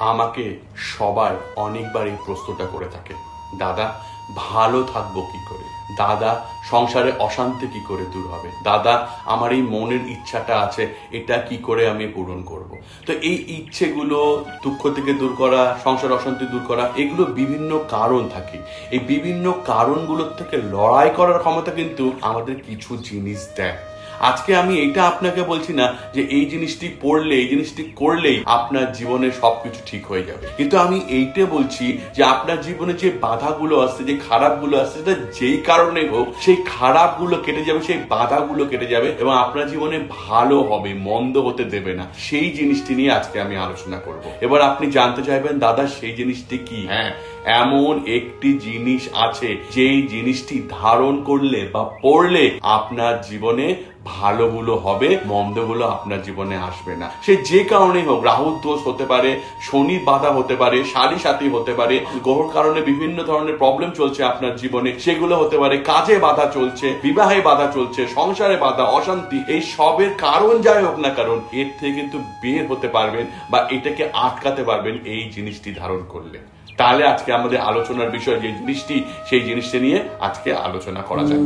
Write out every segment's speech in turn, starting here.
আমাকে সবাই অনেকবার এই প্রশ্নটা করে থাকে। দাদা, ভালো থাকব কি করে? দাদা, সংসারে অশান্তি কি করে দূর হবে? দাদা, আমার এই মনের ইচ্ছাটা আছে, এটা কি করে আমি পূরণ করব? তো এই ইচ্ছেগুলো দুঃখ থেকে দূর করা, সংসার অশান্তি দূর করা, এগুলো বিভিন্ন কারণ থাকে। এই বিভিন্ন কারণগুলোর থেকে লড়াই করার ক্ষমতা কিন্তু আমাদের কিছু জিনিস দেয়। আজকে আমি এটা আপনাকে বলছি না যে এই জিনিসটি পড়লে, এই জিনিসটি করলেই আপনার জীবনে সবকিছু ঠিক হয়ে যাবে। কিন্তু আমি এইটা বলছি যে আপনার জীবনে যে বাধাগুলো আসছে, যে খারাপগুলো আসছে, সেটা যেই কারণে হোক, সেই খারাপগুলো কেটে যাবে, সেই বাধাগুলো কেটে যাবে এবং আপনার জীবনে ভালো হবে, মন্দ হতে দেবে না। সেই জিনিসটি নিয়ে আজকে আমি আলোচনা করব। এবার আপনি জানতে চাইবেন, দাদা, সেই জিনিসটি কি? হ্যাঁ। এমন একটি জিনিস আছে, যেই জিনিসটি ধারণ করলে বা পড়লে আপনার জীবনে ভালোগুলো হবে, মন্দগুলো আপনার জীবনে আসবে না। সে যে কারণেই হোক, রাহুর দোষ হতে পারে শনি বাধা হতে পারে সারি সাথী হতে পারে, গ্রহর কারণে বিভিন্ন ধরনের প্রবলেম চলছে আপনার জীবনে, সেগুলো হতে পারে, কাজে বাধা চলছে, বিবাহে বাধা চলছে, সংসারে বাধা, অশান্তি, এই সবের কারণ যাই হোক না কারণ, এর থেকে কিন্তু বের হতে পারবেন বা এটাকে আটকাতে পারবেন এই জিনিসটি ধারণ করলে। তাহলে আজকে আমাদের আলোচনার বিষয় যে জিনিসটি, সেই জিনিসটা নিয়ে আজকে আলোচনা করা যায়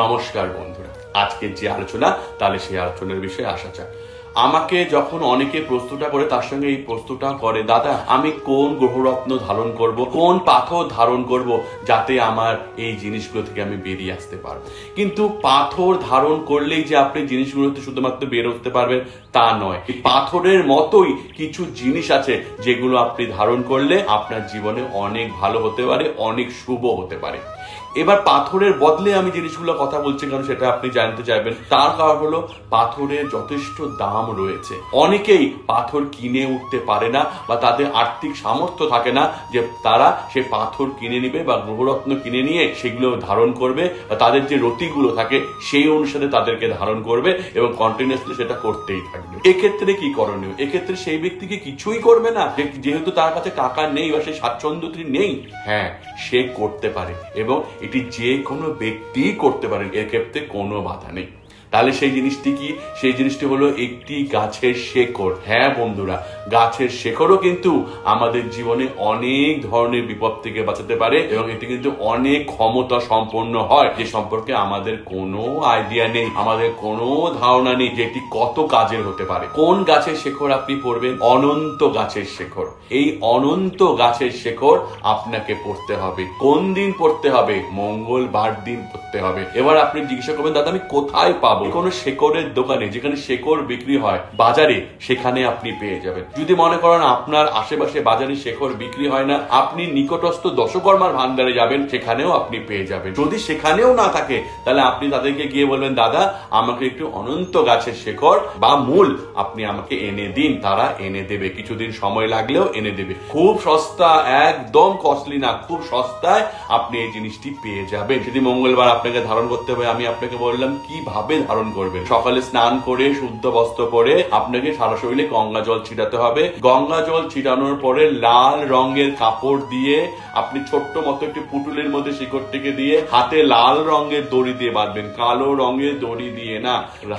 নমস্কার বন্ধুরা, আজকের যে আলোচনা, তাহলে সেই আলোচনার বিষয়ে আসা যাক। আমাকে যখন অনেকে প্রশ্নটা করে, তার সঙ্গে এই প্রশ্নটা করে, দাদা, আমি কোন গ্রহরত্ন ধারণ করব? কোন পাথর ধারণ করব যাতে আমার এই জিনিসগুলো থেকে আমি বেরিয়ে আসতে পারব? কিন্তু পাথর ধারণ করলেই যে আপনি জিনিসগুলোতে শুধুমাত্র বের হতে পারবেন, তা নয়। পাথরের মতোই কিছু জিনিস আছে যেগুলো আপনি ধারণ করলে আপনার জীবনে অনেক ভালো হতে পারে, অনেক শুভ হতে পারে। এবার পাথরের বদলে আমি জিনিসগুলো কথা বলছি কারণ সেটা আপনি জানতে চাইবেন। তার কারণ হলো, পাথরের যথেষ্ট দাম রয়েছে। অনেকেই পাথর কিনে উঠতে পারে না বা তাদের আর্থিক সামর্থ্য থাকে না যে তারা সে পাথর কিনে নিবে বা গ্রহরত্ন কিনে নিয়ে সেগুলো ধারণ করবে বা তাদের যে রতিগুলো থাকে সেই অনুসারে তাদেরকে ধারণ করবে এবং কন্টিনিউসলি সেটা করতেই থাকবে। এক্ষেত্রে কি করণীয়? এক্ষেত্রে সেই ব্যক্তিকে কিছুই করবে না? যেহেতু তার কাছে টাকা নেই বা সেই স্বাচ্ছন্দ্যটি নেই হ্যাঁ সে করতে পারে এবং এটি যে কোনো ব্যক্তি করতে পারে এক্ষেত্রে কোনো বাধা নেই। তাহলে সেই জিনিসটি কি? সেই জিনিসটি হলো একটি গাছের শেকড়। হ্যাঁ বন্ধুরা, গাছের শেকড়ও কিন্তু আমাদের জীবনে অনেক ধরনের বিপদ থেকে বাঁচাতে পারে এবং এটি কিন্তু অনেক ক্ষমতা সম্পন্ন হয়। যে সম্পর্কে আমাদের কোনো আইডিয়া নেই, আমাদের কোনো ধারণা নেই যে এটি কত কাজের হতে পারে। কোন গাছের শেকড় আপনি পড়বেন অনন্ত গাছের শেকড়। এই অনন্ত গাছের শেকড় আপনাকে পড়তে হবে। কোন দিন পড়তে হবে? মঙ্গলবার দিন পড়তে হবে। এবার আপনি জিজ্ঞাসা করবেন, দাদা, আমি কোথায় পাবো? কোনো শেকড়ের দোকানে যেখানে শেকড় বিক্রি হয়, বাজারে, সেখানে আপনি পেয়ে যাবেন। যদি মনে করেন আপনার আশেপাশে বাজারে শেকড় বিক্রি হয় না, আপনি নিকটস্থ দশকর্মার ভান্ডারে যাবেন, সেখানেও আপনি পেয়ে যাবেন। যদি সেখানেও না থাকে, তাহলে আপনি তাদেরকে গিয়ে বলবেন, দাদা, আমাকে একটু অনন্ত গাছের শেকড় বা মূল আপনি আমাকে এনে দিন, তারা এনে দেবে। কিছুদিন সময় লাগলেও এনে দেবে। খুব সস্তা, একদম কস্টলি না, খুব সস্তায় আপনি এই জিনিসটি পেয়ে যাবেন। যদি মঙ্গলবার আপনাকে ধারণ করতে হবে, আমি আপনাকে বললাম, কীভাবে ধারণ করবেন। সকালে স্নান করে, শুদ্ধ বস্ত্র পরে আপনাকে সারা শরীরে গঙ্গা জল ছিটাতে হবে। গঙ্গা জল ছিটানোর পরে লাল রঙের কাপড় দিয়ে আপনি ছোট্ট মতো একটি পুটুলের মধ্যে শিকড়টিকে দিয়ে হাতে লাল রঙের দড়ি দিয়ে বাঁধবেন। কালো রঙের দড়ি দিয়ে না,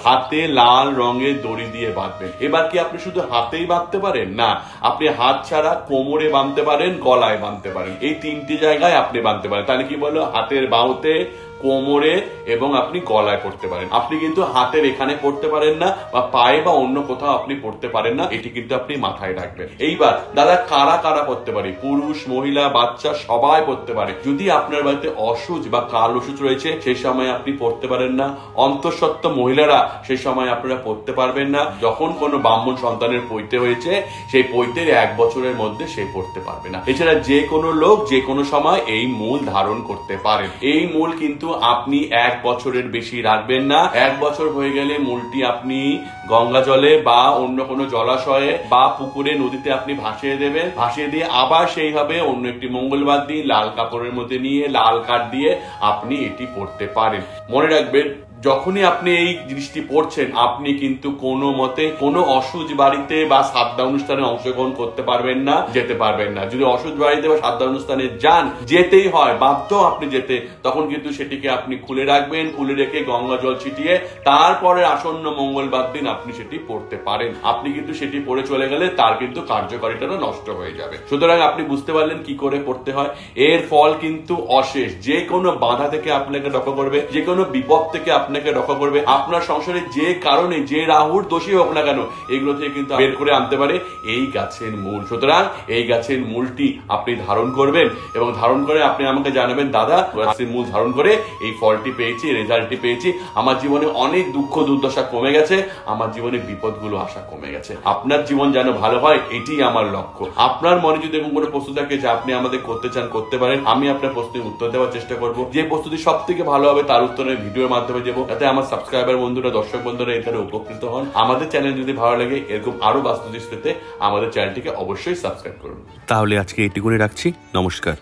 হাতে লাল রঙের দড়ি দিয়ে বাঁধবেন। এবার কি আপনি শুধু হাতেই বাঁধতে পারেন? না, আপনি হাত ছাড়া কোমরে বাঁধতে পারেন, গলায় বাঁধতে পারেন। এই তিনটি জায়গায় আপনি বাঁধতে পারেন। তাহলে কি বলো হাতের বাহুতে কোমরে এবং আপনি গলায় পড়তে পারেন। আপনি কিন্তু হাতের এখানে পড়তে পারেন না বা পায়ে বা অন্য কোথাও আপনি পড়তে পারেন না, এটি কিন্তু আপনি মাথায় রাখবেন। এইবার, দাদা, কারা কারা পড়তে পারে? পুরুষ, মহিলা, বাচ্চা, সবাই পড়তে পারে। যদি আপনার বাড়িতে অসুচ বা কাল ওষুধ রয়েছে সেই সময় আপনি পড়তে পারেন না। অন্তঃসত্ত্ব মহিলারা সেই সময় আপনারা পড়তে পারবেন না। যখন কোনো ব্রাহ্মণ সন্তানের পৈতে হয়েছে, সেই পৈতের এক বছরের মধ্যে সে পড়তে পারবে না। এছাড়া যে কোনো লোক যে কোনো সময় এই মূল ধারণ করতে পারেন। এই মূল কিন্তু আপনি এক বছরের বেশি রাখবেন না। এক বছর হয়ে গেলে মূলটি আপনি গঙ্গা জলে বা অন্য কোনো জলাশয়ে বা পুকুরে, নদীতে আপনি ভাসিয়ে দেবেন। ভাসিয়ে দিয়ে আবার সেইভাবে অন্য একটি মঙ্গলবার দিন, লাল কাপড়ের মধ্যে নিয়ে, লাল কাঠ দিয়ে আপনি এটি পড়তে পারেন। মনে রাখবেন যখনই আপনি এই জিনিসটি পড়ছেন, আপনি কিন্তু কোনো মতে কোনো অসুজ বাড়িতে বা সাদ্দা অনুষ্ঠানে অংশগ্রহণ করতে পারবেন না, যেতে পারবেন না। যদি অসুজ বাড়িতে বা সাদ্দা অনুষ্ঠানে যান, যেতেই হয়, বাধ্য আপনি যেতে, তখন কিন্তু সেটিকে আপনি খুলে রাখবেন, খুলে রেখে গঙ্গা জল ছিটিয়ে তারপরে আসন্ন মঙ্গলবার দিন আপনি সেটি পড়তে পারেন। আপনি কিন্তু সেটি পড়ে চলে গেলে তার কিন্তু কার্যকারিতাটা নষ্ট হয়ে যাবে। সুতরাং আপনি বুঝতে পারলেন কি করে পড়তে হয়। এর ফল কিন্তু অশেষ। যে কোনো বাধা থেকে আপনাকে রক্ষা করবে, যে কোনো বিপদ থেকে আপনাকে রক্ষা করবে। আপনার সংসারে যে কারণে, যে রাহুর দোষী হোক না কেন, এগুলো থেকে কিন্তু বের করে আনতে পারে এই গাছের মূল। সুতরাং এই গাছের মূলটি আপনি ধারণ করবেন এবং ধারণ করে আপনি আমাকে জানাবেন, দাদা, গাছের মূল ধারণ করে এই ফলটি পেয়েছি, রেজাল্টটি পেয়েছি। আমার জীবনে অনেক দুঃখ, দুর্দশা কমে গেছে। আমার জীবনে বিপদগুলো আসা কমে গেছে। আপনার জীবন যেন ভালো হয়, এটি আমার লক্ষ্য। আপনার মনে যদি এরকম কোনো প্রশ্ন থাকে যে আপনি আমাদের করতে চান, করতে পারেন, আমি আপনার প্রশ্নের উত্তর দেওয়ার চেষ্টা করব। যে প্রস্তুতি সব থেকে ভালো হবে, তার উত্তর ভিডিওর মাধ্যমে দেবো যাতে আমার সাবস্ক্রাইবার বন্ধুরা, দর্শক বন্ধুরা এখানে উপকৃত হন। আমাদের চ্যানেল যদি ভালো লাগে, এরকম আরও বাস্তু দৃষ্টিতে আমাদের চ্যানেলটিকে অবশ্যই সাবস্ক্রাইব করুন। তাহলে আজকে এটি করে রাখছি। নমস্কার।